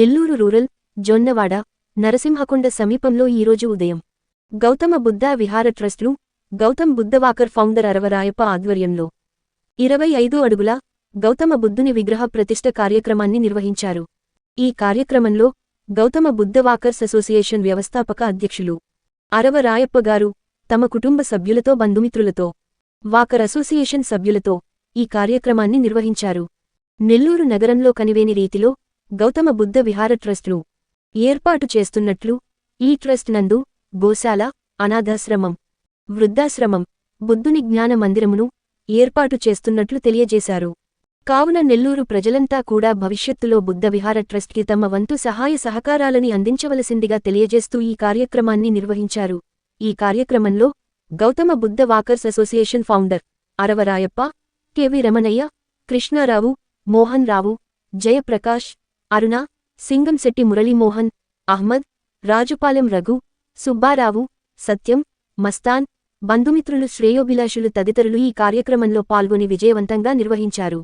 Nellore rural Jonnawada Narasimhakonda సమీపంలో ఈరోజు ఉదయం గౌతమ బుద్ధ విహార ట్రస్టులు గౌతమ్ బుద్ధవాకర్ ఫౌండర్ అరవరాయప్ప ఆధ్వర్యంలో ఇరవై ఐదు అడుగుల గౌతమ బుద్ధుని విగ్రహ ప్రతిష్ఠ కార్యక్రమాన్ని నిర్వహించారు. ఈ కార్యక్రమంలో గౌతమ బుద్ధవాకర్స్ అసోసియేషన్ వ్యవస్థాపక అధ్యక్షులు అరవరాయప్ప గారు తమ కుటుంబ సభ్యులతో బంధుమిత్రులతో వాకర్ అసోసియేషన్ సభ్యులతో ఈ కార్యక్రమాన్ని నిర్వహించారు. నెల్లూరు నగరంలో కనివేని రీతిలో గౌతమ బుద్ధ విహార ట్రస్టును ఏర్పాటు చేస్తున్నట్లు ఈ ట్రస్ట్ నందు గోశాల అనాథాశ్రమం వృద్ధాశ్రమం బుద్ధుని జ్ఞాన మందిరమును ఏర్పాటు చేస్తున్నట్లు తెలియజేశారు. కావున నెల్లూరు ప్రజలంతా కూడా భవిష్యత్తులో బుద్ధ విహార ట్రస్ట్కి తమ వంతు సహాయ సహకారాలని అందించవలసిందిగా తెలియజేస్తూ ఈ కార్యక్రమాన్ని నిర్వహించారు. ఈ కార్యక్రమంలో Gautama Buddha walkers association founder Aravarayappa KV Ramanaiah Krishnarao Mohan Rao Jayaprakash Aruna Singamsetty Muralimohan Ahmed Rajupalem Raghu Subbarao Satyam Mastan బంధుమిత్రులు శ్రేయోభిలాషులు తదితరులు ఈ కార్యక్రమంలో పాల్గొని విజయవంతంగా నిర్వహించారు.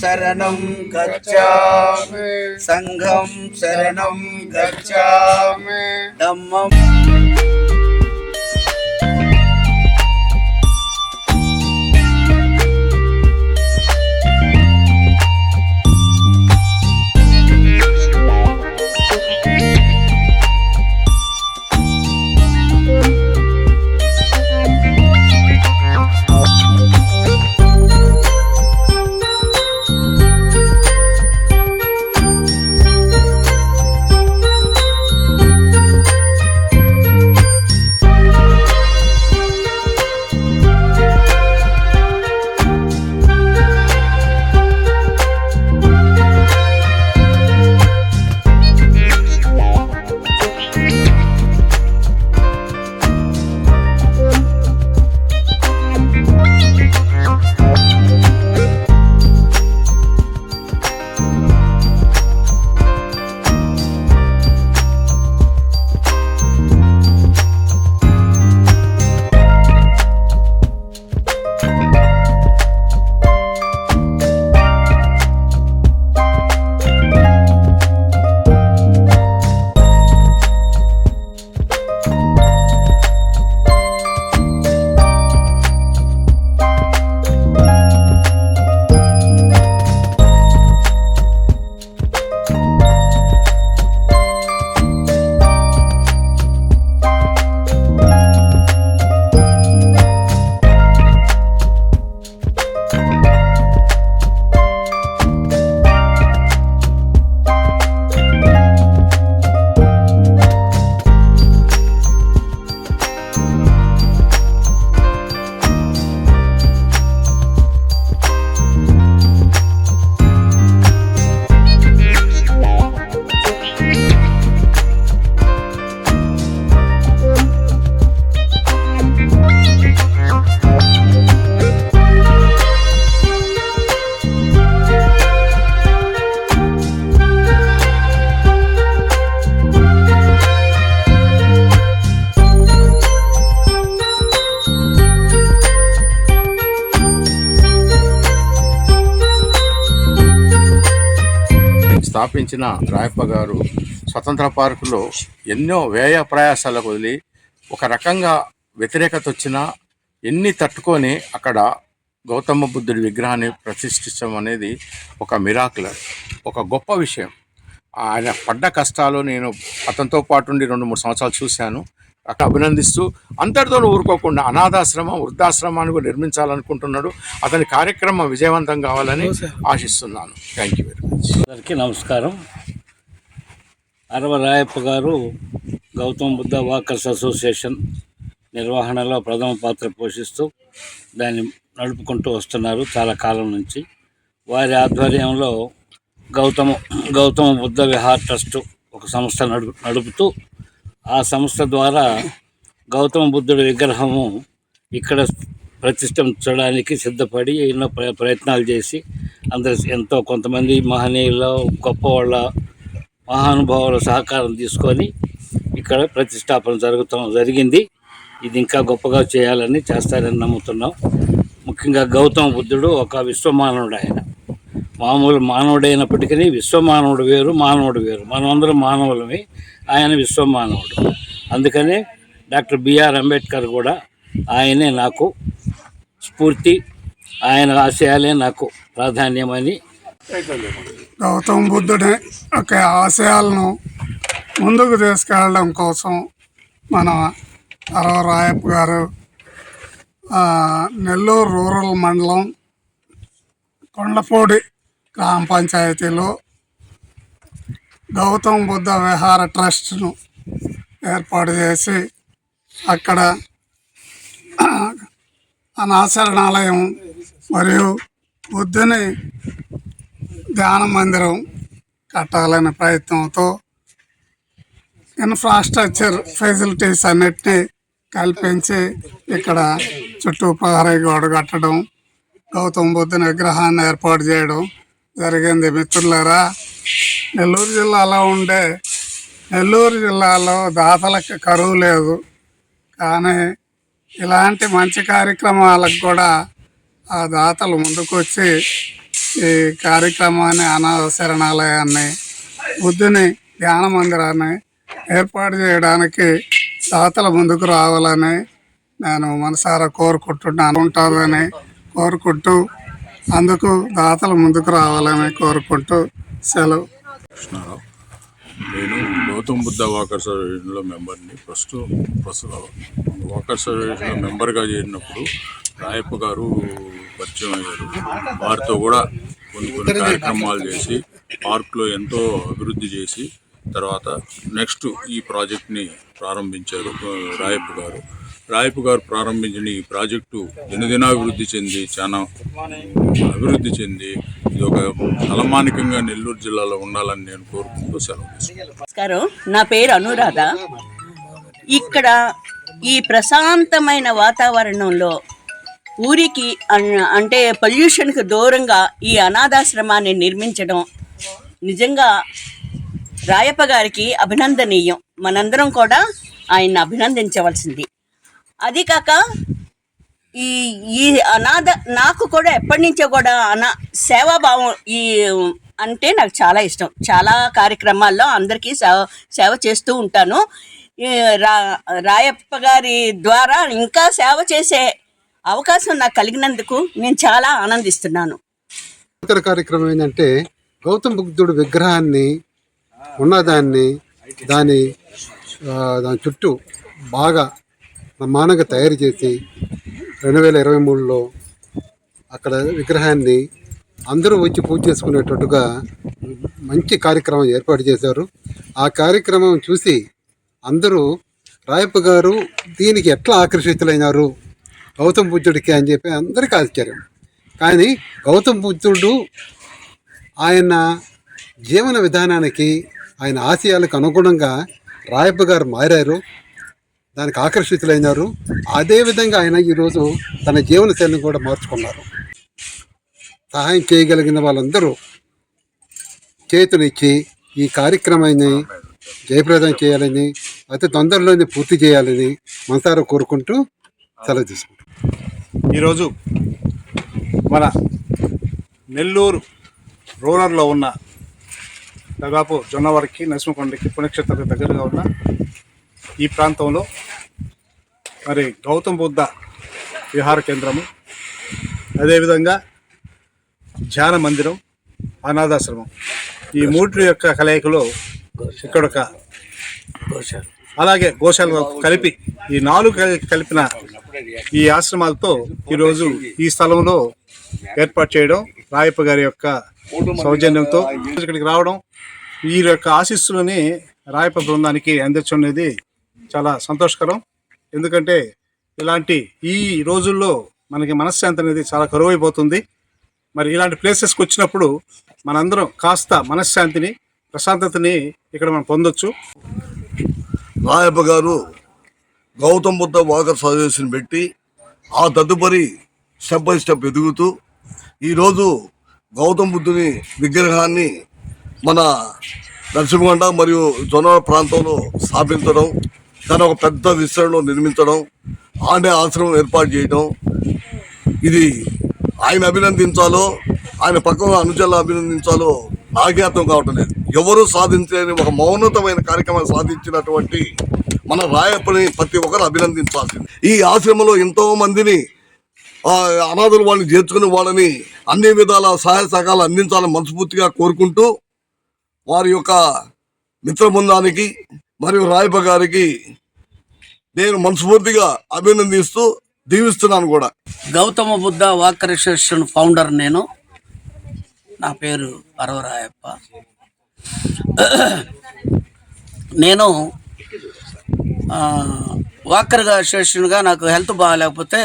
శరణం గచ్చామి. సంఘం శరణం గచ్చామి. స్థాపించిన రాయప్ప గారు స్వతంత్ర పార్కులో ఎన్నో వ్యయ ప్రయాసాలకు వదిలి ఒక రకంగా వ్యతిరేకత వచ్చినా ఎన్ని తట్టుకొని అక్కడ గౌతమ బుద్ధుడి విగ్రహాన్ని ప్రతిష్ఠించడం అనేది ఒక మిరాకులర్ ఒక గొప్ప విషయం. ఆయన పడ్డ కష్టాలు నేను అతనితో పాటు ఉండి రెండు మూడు సంవత్సరాలు చూశాను. అక్కడ అభినందిస్తూ అంతటితో ఊరుకోకుండా అనాథాశ్రమం వృద్ధాశ్రమాన్ని కూడా నిర్మించాలనుకుంటున్నాడు. అతని కార్యక్రమం విజయవంతం కావాలని ఆశిస్తున్నాను. థ్యాంక్ యూ వెరీ మచ్ అందరికీ నమస్కారం. అరవరాయప్ప గారు గౌతమ్ బుద్ధ వాకర్స్ అసోసియేషన్ నిర్వహణలో ప్రథమ పాత్ర పోషిస్తూ దాన్ని నడుపుకుంటూ వస్తున్నారు చాలా కాలం నుంచి. వారి ఆధ్వర్యంలో గౌతమ గౌతమ బుద్ధ విహార్ ట్రస్ట్ ఒక సంస్థ నడుపు నడుపుతూ ఆ సంస్థ ద్వారా గౌతమ బుద్ధుడి విగ్రహము ఇక్కడ ప్రతిష్ఠించడానికి సిద్ధపడి ఎన్నో ప్ర ప్రయత్నాలు చేసి అందరు ఎంతో కొంతమంది మహనీయుల గొప్ప వాళ్ళ మహానుభావుల సహకారం తీసుకొని ఇక్కడ ప్రతిష్టాపన జరుగుతాం జరిగింది. ఇది ఇంకా గొప్పగా చేయాలని చేస్తారని నమ్ముతున్నాం. ముఖ్యంగా గౌతమ బుద్ధుడు ఒక విశ్వమానవుడు ఆయన. మామూలు మానవుడైనప్పటికీ విశ్వమానవుడు వేరు మానవుడు వేరు. మనమందరం మానవులమే. ఆయన విశ్వమానవుడు. అందుకనే డాక్టర్ బిఆర్ అంబేద్కర్ కూడా ఆయనే నాకు స్ఫూర్తి ఆయన ఆశయాలే నాకు ప్రాధాన్యమని గౌతమ బుద్ధుడి. యొక్క ఆశయాలను ముందుకు తీసుకెళ్ళడం కోసం మన అరవ రాయప్ప గారు నెల్లూరు రూరల్ మండలం కొండపూడి గ్రామ పంచాయతీలో గౌతమ బుద్ధ విహార ట్రస్ట్ను ఏర్పాటు చేసి అక్కడ అనాశరణాలయం మరియు బుద్ధుని ధ్యాన మందిరం కట్టాలనే ప్రయత్నంతో ఇన్ఫ్రాస్ట్రక్చర్ ఫెసిలిటీస్ అన్నిటినీ కల్పించి ఇక్కడ చుట్టూ ప్రహరీ గోడ కట్టడం గౌతమ బుద్ధుని విగ్రహాన్ని ఏర్పాటు చేయడం జరిగింది. మిత్రులరా నెల్లూరు జిల్లాలో ఉండే నెల్లూరు జిల్లాలో దాతలకు కరువు లేదు. కానీ ఇలాంటి మంచి కార్యక్రమాలకు కూడా ఆ దాతలు ముందుకొచ్చి ఈ కార్యక్రమాన్ని అనాథ శరణాలయాన్ని బుద్ధుని ధ్యాన మందిరాన్ని ఏర్పాటు చేయడానికి దాతల ముందుకు రావాలని నేను మనసారా కోరుకుంటున్నాను. ఉంటుందని కోరుకుంటూ అందుకు దాతలు ముందుకు రావాలని కోరుకుంటూ సెలవు. కృష్ణారావు. నేను గౌతమ్ బుద్ధ వాకర్ సర్వీస్లో మెంబర్ని ప్రస్తుతం ప్రస్తుతం వాకర్ సర్వీస్లో మెంబర్గా చేరినప్పుడు రాయప్ప గారు పరిచయం అయ్యారు. వారితో కూడా కొన్ని కొన్ని కార్యక్రమాలు చేసి పార్క్లో ఎంతో అభివృద్ధి చేసి తర్వాత నెక్స్ట్ ఈ ప్రాజెక్ట్ని ప్రారంభించారు రాయప్ప గారు. రాయప్ప గారు ప్రారంభించిన ఈ ప్రాజెక్టు దినదినాభివృద్ధి చెంది చాలా అభివృద్ధి చెంది ఇది ఒక అలమానికంగా నెల్లూరు జిల్లాలో ఉండాలని నేను కోరుకుంటూ సెలవు నమస్కారం. నా పేరు అనురాధ. ఇక్కడ ఈ ప్రశాంతమైన వాతావరణంలో ఊరికి అంటే పొల్యూషన్కు దూరంగా ఈ అనాథాశ్రమాన్ని నిర్మించడం నిజంగా రాయప్ప గారికి అభినందనీయం. మనందరం కూడా ఆయన్ని అభినందించవలసింది. అది కాక ఈ ఈ అనాథ నాకు కూడా ఎప్పటి నుంచో కూడా అనా సేవాభావం ఈ అంటే నాకు చాలా ఇష్టం. చాలా కార్యక్రమాల్లో అందరికీ సేవ సేవ చేస్తూ ఉంటాను. ఈ రా రాయప్ప గారి ద్వారా ఇంకా సేవ చేసే అవకాశం నాకు కలిగినందుకు నేను చాలా ఆనందిస్తున్నాను. ఇతర కార్యక్రమం ఏంటంటే గౌతమ బుద్ధుడు విగ్రహాన్ని ఉన్నదాన్ని దాని దాని చుట్టూ బాగా బ్రహ్మాండంగా తయారు చేసి రెండు వేల ఇరవై మూడులో అక్కడ విగ్రహాన్ని అందరూ వచ్చి పూజ చేసుకునేటట్టుగా మంచి కార్యక్రమం ఏర్పాటు చేశారు. ఆ కార్యక్రమం చూసి అందరూ రాయప్ప గారు దీనికి ఎట్లా ఆకర్షితులైనారు? గౌతమ బుద్ధుడికి అని చెప్పి అందరికీ ఆశ్చర్యం. కానీ గౌతమ బుద్ధుడు ఆయన జీవన విధానానికి ఆయన ఆశయాలకు అనుగుణంగా రాయప్ప గారు మారారు. దానికి ఆకర్షితులైనారు. అదేవిధంగా ఆయన ఈరోజు తన జీవన శైలిని కూడా మార్చుకున్నారు. సహాయం చేయగలిగిన వాళ్ళందరూ చేతునిచ్చి ఈ కార్యక్రమాన్ని జయప్రదం చేయాలని అతి తొందరలోనే పూర్తి చేయాలని మనసారా కోరుకుంటూ సెలవు తీసుకుంటాం ఈరోజు మన నెల్లూరు రూరల్లో ఉన్న దాదాపు జొన్నవారికి నరసింహకొండకి పుణ్యక్షేత్ర దగ్గరగా ఉన్న ఈ ప్రాంతంలో మరి గౌతమ్ బుద్ధ విహార కేంద్రము అదేవిధంగా ధ్యాన మందిరం అనాథాశ్రమం. ఈ మూడు యొక్క కలయికలో ఇక్కడ ఒక అలాగే గోశాల కలిపి ఈ నాలుగు కలిపిన ఈ ఆశ్రమాలతో ఈరోజు ఈ స్థలంలో ఏర్పాటు చేయడం రాయప్ప గారి యొక్క సౌజన్యంతో. ఇక్కడికి రావడం వీరి యొక్క ఆశీస్సులని రాయప్ప బృందానికి అందించడం అనేది చాలా సంతోషకరం. ఎందుకంటే ఇలాంటి ఈ రోజుల్లో మనకి మనశ్శాంతి అనేది చాలా కరువైపోతుంది. మరి ఇలాంటి ప్లేసెస్కి వచ్చినప్పుడు మనందరం కాస్త మనశ్శాంతిని ప్రశాంతతని ఇక్కడ మనం పొందొచ్చు. నాయప్ప గారు గౌతమ్ బుద్ధ వాకర్ సజెషన్ పెట్టి ఆ తదుపరి స్టెప్ బై స్టెప్ ఎదుగుతూ ఈరోజు గౌతమ్ బుద్ధుని విగ్రహాన్ని మన నరసింహగొండ మరియు జొన్న ప్రాంతంలో స్థాపించడం తన ఒక పెద్ద విస్తరణలో నిర్మించడం ఆనే ఆశ్రమం ఏర్పాటు చేయడం ఇది ఆయన అభినందించాలో ఆయన పక్కన అనుచరులు అభినందించాలో నాకే అర్థం కావటం లేదు. ఎవరు సాధించలేని ఒక మౌనతమైన కార్యక్రమం సాధించినటువంటి మన రాయప్పని ప్రతి ఒక్కరు అభినందించాల్సింది. ఈ ఆశ్రమంలో ఎంతో మందిని అనాథులు వాళ్ళని చేర్చుకుని వాళ్ళని అన్ని విధాల సహాయ సహకాలు అందించాలని మనస్ఫూర్తిగా కోరుకుంటూ వారి యొక్క మిత్రబృందానికి మరియు రాయప గారికి నేను మనస్ఫూర్తిగా అభినందిస్తూ దీవిస్తున్నాను కూడా. Gautama Buddha walker association founder నేను. నా పేరు అరవరాయప్ప నేను వాకర్గా అసోసియేషన్గా నాకు హెల్త్ బాగాలేకపోతే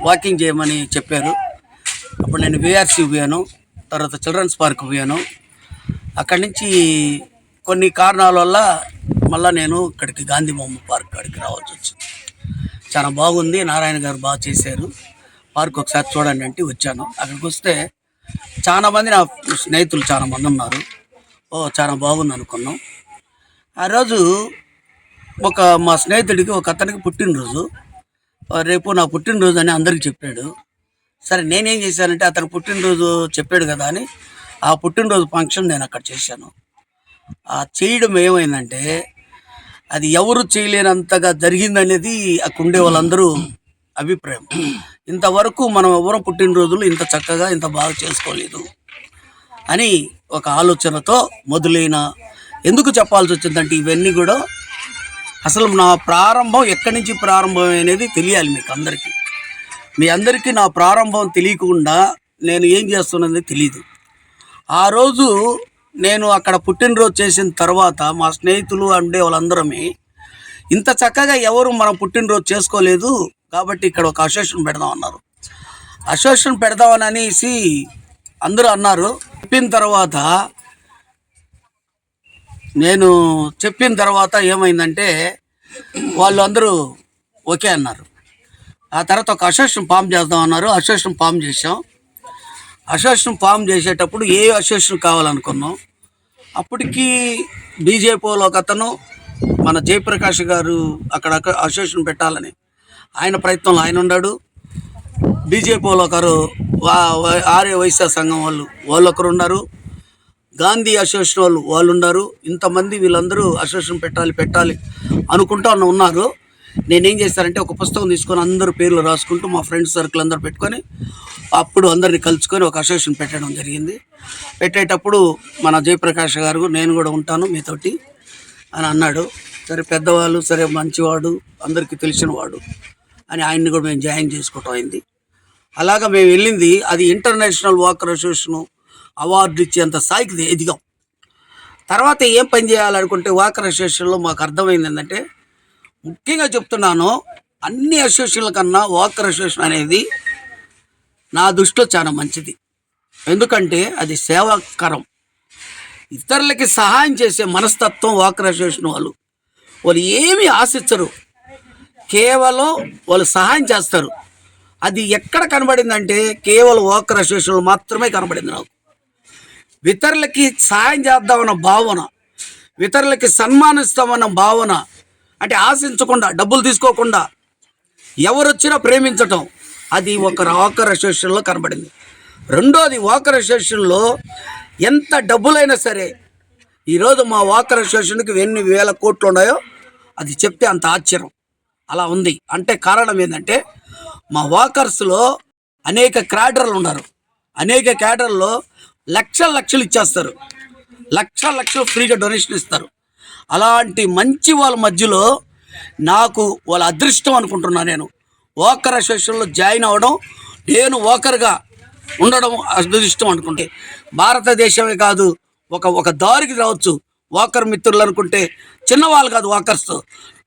వాకింగ్ చేయమని చెప్పారు. అప్పుడు నేను విఆర్సీ పోయాను. తర్వాత చిల్డ్రన్స్ పార్క్ పోయాను. అక్కడి నుంచి కొన్ని కారణాల వల్ల మళ్ళీ నేను ఇక్కడికి గాంధీ బొమ్మ పార్క్ కాడికి రావాల్సి వచ్చింది. చాలా బాగుంది. నారాయణ గారు బాగా చేశారు. పార్క్ ఒకసారి చూడండి అంటే వచ్చాను. అక్కడికి వస్తే చాలా మంది నా స్నేహితులు చాలా మంది ఉన్నారు. ఓ చాలా బాగుంది అనుకున్నాం. ఆ రోజు ఒక మా స్నేహితుడికి ఒక అతనికి పుట్టినరోజు. రేపు నా పుట్టినరోజు అని అందరికి చెప్పాడు. సరే నేనేం చేశానంటే అతను పుట్టినరోజు చెప్పాడు కదా అని ఆ పుట్టినరోజు ఫంక్షన్ నేను అక్కడ చేశాను. ఆ చేయడం ఏమైందంటే అది ఎవరు చేయలేనంతగా జరిగిందనేది అక్కడ ఉండే వాళ్ళందరూ అభిప్రాయం. ఇంతవరకు మనం ఎవరు పుట్టినరోజులు ఇంత చక్కగా ఇంత బాగా చేసుకోలేదు అని ఒక ఆలోచనతో మొదలైన ఎందుకు చెప్పాల్సి వచ్చిందంటే ఇవన్నీ కూడా అసలు నా ప్రారంభం ఎక్కడి నుంచి ప్రారంభం అనేది తెలియాలి మీకు అందరికీ. మీ అందరికీ నా ప్రారంభం తెలియకుండా నేను ఏం చేస్తున్నది తెలియదు ఆ రోజు నేను అక్కడ పుట్టినరోజు చేసిన తర్వాత మా స్నేహితులు అండే వాళ్ళందరమే ఇంత చక్కగా ఎవరు మనం పుట్టినరోజు చేసుకోలేదు కాబట్టి ఇక్కడ ఒక అసోసియేషన్ పెడదాం అన్నారు. అసోసియేషన్ పెడదామని అనేసి అందరూ అన్నారు. చెప్పిన తర్వాత నేను చెప్పిన తర్వాత ఏమైందంటే వాళ్ళు అందరూ ఓకే అన్నారు. ఆ తర్వాత ఒక అసోసియేషన్ ఫామ్ చేద్దాం అన్నారు. అసోసియేషన్ ఫామ్ చేసాం అసోసియేషన్ ఫామ్ చేసేటప్పుడు ఏ అసోసియేషన్ కావాలనుకున్నాం? అప్పటికి బీజేపీలో ఒక అతను మన జయప్రకాష్ గారు అక్కడ అసోసియేషన్ పెట్టాలని ఆయన ప్రయత్నంలో ఆయన ఉన్నాడు. బీజేపీలో ఒకరు వా- ఆర్య వైశ్య సంఘం వాళ్ళు వాళ్ళు ఒకరు ఉన్నారు. గాంధీ అసోసియేషన్ వాళ్ళు వాళ్ళు ఉన్నారు. ఇంతమంది వీళ్ళందరూ అసోసియేషన్ పెట్టాలి పెట్టాలి అనుకుంటూ ఉన్నారు. నేనేం చేశానంటే ఒక పుస్తకం తీసుకొని అందరు పేర్లు రాసుకుంటూ మా ఫ్రెండ్స్ సర్కిల్ అందరు పెట్టుకొని అప్పుడు అందరిని కలుసుకొని ఒక అసోసియేషన్ పెట్టడం జరిగింది. పెట్టేటప్పుడు మన జయప్రకాష్ గారు నేను కూడా ఉంటాను మీతోటి అని అన్నాడు. సరే పెద్దవాళ్ళు సరే మంచివాడు అందరికీ తెలిసినవాడు అని ఆయన్ని కూడా మేము జాయిన్ చేసుకోవటం అయింది. అలాగా మేము వెళ్ళింది. అది ఇంటర్నేషనల్ వాకర్ అసోసియేషను అవార్డు ఇచ్చేంత స్థాయికి ఎదిగాం. తర్వాత ఏం పని చేయాలనుకుంటే వాకర్ అసోసియేషన్లో మాకు అర్థమైంది ఏంటంటే ముఖ్యంగా చెప్తున్నాను అన్ని అసోసియేషన్ల కన్నా వాకర్ అసోసియేషన్ అనేది నా దృష్టిలో చాలా మంచిది. ఎందుకంటే అది సేవాకరం. ఇతరులకి సహాయం చేసే మనస్తత్వం వాకర్ అసోసియేషన్ వాళ్ళు. వాళ్ళు ఏమీ ఆశించరు. కేవలం వాళ్ళు సహాయం చేస్తారు. అది ఎక్కడ కనబడిందంటే కేవలం వాకర్ అసోసియేషన్లో మాత్రమే కనబడింది నాకు. ఇతరులకి సహాయం చేద్దామన్న భావన ఇతరులకి సన్మానిస్తామన్న భావన అంటే ఆశించకుండా డబ్బులు తీసుకోకుండా ఎవరొచ్చినా ప్రేమించటం. అది ఒక వాకర్ అసోసియేషన్లో కనబడింది. రెండోది వాకర్ అసోసియేషన్లో ఎంత డబ్బులైనా సరే ఈరోజు మా వాకర్ అసోసియేషన్కి ఎన్ని వేల కోట్లు ఉన్నాయో అది చెప్తే అంత ఆశ్చర్యం. అలా ఉంది. అంటే కారణం ఏంటంటే మా వాకర్స్లో అనేక క్యాడర్లు ఉన్నారు. అనేక క్యాడర్లో లక్షల లక్షలు ఇచ్చేస్తారు. లక్ష లక్షలు ఫ్రీగా డొనేషన్ ఇస్తారు. అలాంటి మంచి వాళ్ళ మధ్యలో నాకు వాళ్ళ అదృష్టం అనుకుంటున్నాను నేను. ఓకర్ అసోసియేషన్లో జాయిన్ అవ్వడం నేను ఓకర్గా ఉండడం అదృష్టం అనుకుంటే. భారతదేశమే కాదు ఒక ఒక దారికి రావచ్చు. వాకర్ మిత్రులు అనుకుంటే చిన్నవాళ్ళు కాదు వాకర్స్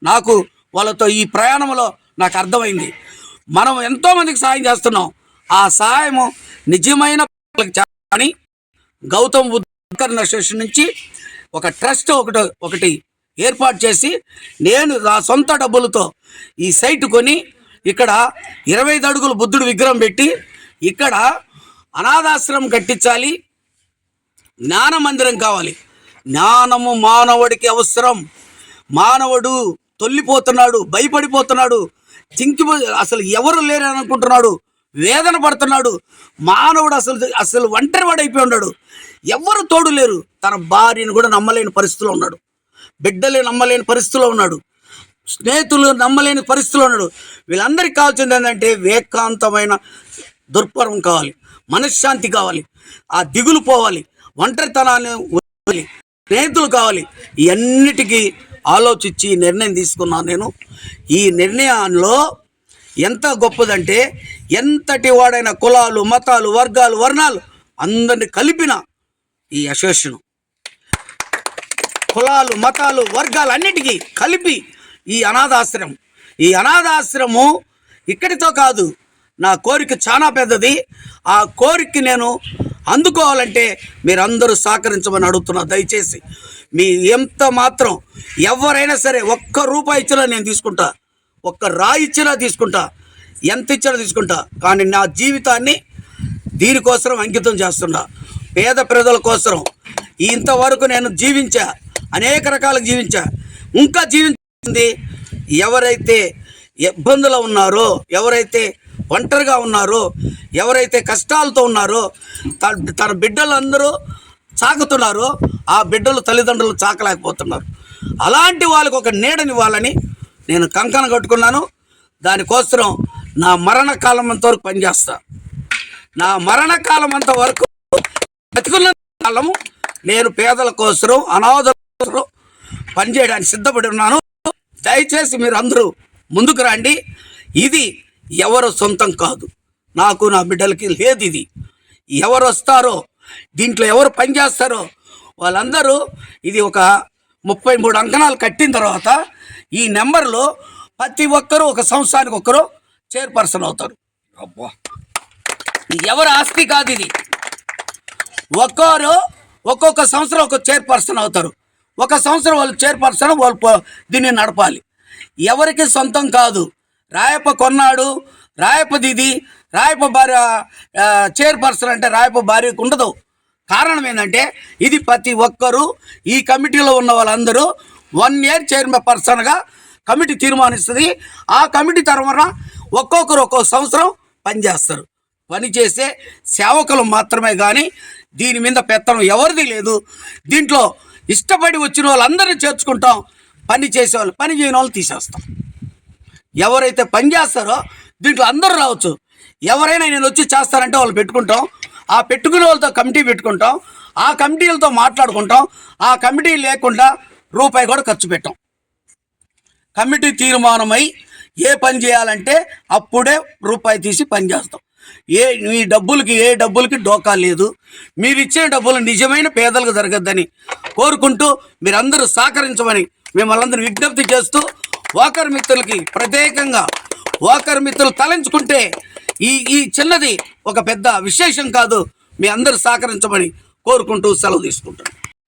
నాకు వాళ్ళతో ఈ ప్రయాణంలో నాకు అర్థమైంది. మనం ఎంతోమందికి సాయం చేస్తున్నాం. ఆ సహాయము నిజమైన వాళ్ళకి చేయాలని గౌతమ్ బుద్ధ అసోసియేషన్ నుంచి ఒక ట్రస్ట్ ఒకటి ఒకటి ఏర్పాటు చేసి నేను నా సొంత డబ్బులతో ఈ సైట్ కొని ఇక్కడ ఇరవై అడుగులు అడుగుల బుద్ధుడు విగ్రహం పెట్టి ఇక్కడ అనాథాశ్రమం కట్టించాలి. జ్ఞాన మందిరం కావాలి. జ్ఞానము మానవుడికి అవసరం. మానవుడు తొల్లిపోతున్నాడు భయపడిపోతున్నాడు. చింకి అసలు ఎవరు లేరు అనుకుంటున్నాడు. వేదన పడుతున్నాడు. మానవుడు అసలు అసలు ఒంటరి వాడైపోయి అయిపోయి ఉన్నాడు. ఎవరు తోడు లేరు. తన భార్యను కూడా నమ్మలేని పరిస్థితిలో ఉన్నాడు. బిడ్డలే నమ్మలేని పరిస్థితిలో ఉన్నాడు. స్నేహితులు నమ్మలేని పరిస్థితిలో ఉన్నాడు. వీళ్ళందరికీ కావాల్సింది ఏంటంటే వేకాంతమైన దుర్పరం కావాలి. మనశ్శాంతి కావాలి. ఆ దిగులు పోవాలి. ఒంటరితనాన్ని వదిలి స్నేహితులు కావాలి. ఇవన్నిటికీ ఆలోచించి నిర్ణయం తీసుకున్నాను నేను. ఈ నిర్ణయంలో ఎంత గొప్పదంటే ఎంతటి వాడైన కులాలు మతాలు వర్గాలు వర్ణాలు అందరిని కలిపిన ఈ అసోసియేషన్. కులాలు మతాలు వర్గాలు అన్నిటికీ కలిపి ఈ అనాథాశ్రమం. ఈ అనాథాశ్రమం ఇక్కడితో కాదు నా కోరిక చాలా పెద్దది. ఆ కోరిక నేను అందుకోవాలంటే మీరందరూ సహకరించమని అడుగుతున్నా దయచేసి. మీ ఎంత మాత్రం ఎవరైనా సరే ఒక్క రూపాయి ఇచ్చినా నేను తీసుకుంటా. ఒక్క రాయి ఇచ్చినా తీసుకుంటా. ఎంత ఇచ్చినా తీసుకుంటా. కానీ నా జీవితాన్ని దీనికోసం అంకితం చేస్తున్నా. పేద ప్రజల కోసం ఇంతవరకు నేను జీవించా. అనేక రకాలుగా జీవించా. ఇంకా జీవించింది ఎవరైతే ఇబ్బందులు ఉన్నారో ఎవరైతే ఒంటరిగా ఉన్నారో ఎవరైతే కష్టాలతో ఉన్నారో తన తన బిడ్డలందరూ చాకుతున్నారో. ఆ బిడ్డలు తల్లిదండ్రులు చాకలేకపోతున్నారు. అలాంటి వాళ్ళకు ఒక నీడనివ్వాలని నేను కంకణ కట్టుకున్నాను. దానికోసం నా మరణకాలం అంత అంతవరకు పనిచేస్తా. నా మరణకాలం అంత వరకు బతికున్న కాలం నేను పేదల కోసం అనాథల కోసం పనిచేయడానికి సిద్ధపడి ఉన్నాను. దయచేసి మీరు అందరూ ముందుకు రండి. ఇది ఎవరు సొంతం కాదు. నాకు నా బిడ్డలకి లేదు ఇది. ఎవరు వస్తారో దీంట్లో ఎవరు పనిచేస్తారో వాళ్ళందరూ ఇది ఒక ముప్పై మూడు అంకణాలు కట్టిన తర్వాత ఈ నెంబర్లో ప్రతి ఒక్కరూ ఒక సంవత్సరానికి ఒక్కరు చైర్పర్సన్ అవుతారు. అబ్బా! ఎవరు ఎవరి ఆస్తి కాదు ఇది. ఒక్కోరు ఒక్కొక్క సంవత్సరం ఒక చైర్పర్సన్ అవుతారు. ఒక సంవత్సరం వాళ్ళు చైర్పర్సన్ వాళ్ళు దీన్ని నడపాలి. ఎవరికి సొంతం కాదు. రాయప్ప కొన్నాడు. రాయప్పది ఇది రాయప్ప భార్య చైర్పర్సన్ అంటే రాయప్ప భార్యకు ఉండదు. కారణం ఏంటంటే ఇది ప్రతి ఒక్కరూ ఈ కమిటీలో ఉన్న వాళ్ళందరూ వన్ ఇయర్ చైర్మన్ పర్సన్గా కమిటీ తీర్మానిస్తుంది. ఆ కమిటీ తరఫున ఒక్కొక్కరు ఒక్కొక్క సంవత్సరం పనిచేస్తారు. పనిచేసే సేవకులు మాత్రమే కానీ దీని మీద పెత్తనం ఎవరిది లేదు. దీంట్లో ఇష్టపడి వచ్చిన వాళ్ళందరినీ చేర్చుకుంటాం. పని చేసేవాళ్ళు పని చేయని వాళ్ళు తీసేస్తాం. ఎవరైతే పని చేస్తారో దీంట్లో అందరూ రావచ్చు. ఎవరైనా నేను వచ్చి చేస్తారంటే వాళ్ళు పెట్టుకుంటాం. ఆ పెట్టుకునే వాళ్ళతో కమిటీ పెట్టుకుంటాం. ఆ కమిటీలతో మాట్లాడుకుంటాం. ఆ కమిటీ లేకుండా రూపాయి కూడా ఖర్చు పెట్టాం. కమిటీ తీర్మానమై ఏ పని చేయాలంటే అప్పుడే రూపాయి తీసి పని చేస్తాం. ఏ మీ డబ్బులకి ఏ డబ్బులకి డోకా లేదు. మీరు ఇచ్చే డబ్బులు నిజమైన పేదలకు జరగద్దని కోరుకుంటూ మీరందరూ సహకరించమని మిమ్మల్ని విజ్ఞప్తి చేస్తూ వాకర్ మిత్రులకి ప్రత్యేకంగా వాకర్ మిత్రులు తలంచుకుంటే ఈ ఈ చిన్నది ఒక పెద్ద విశేషం కాదు. మీ అందరూ సహకరించమని కోరుకుంటూ సెలవు తీసుకుంటాను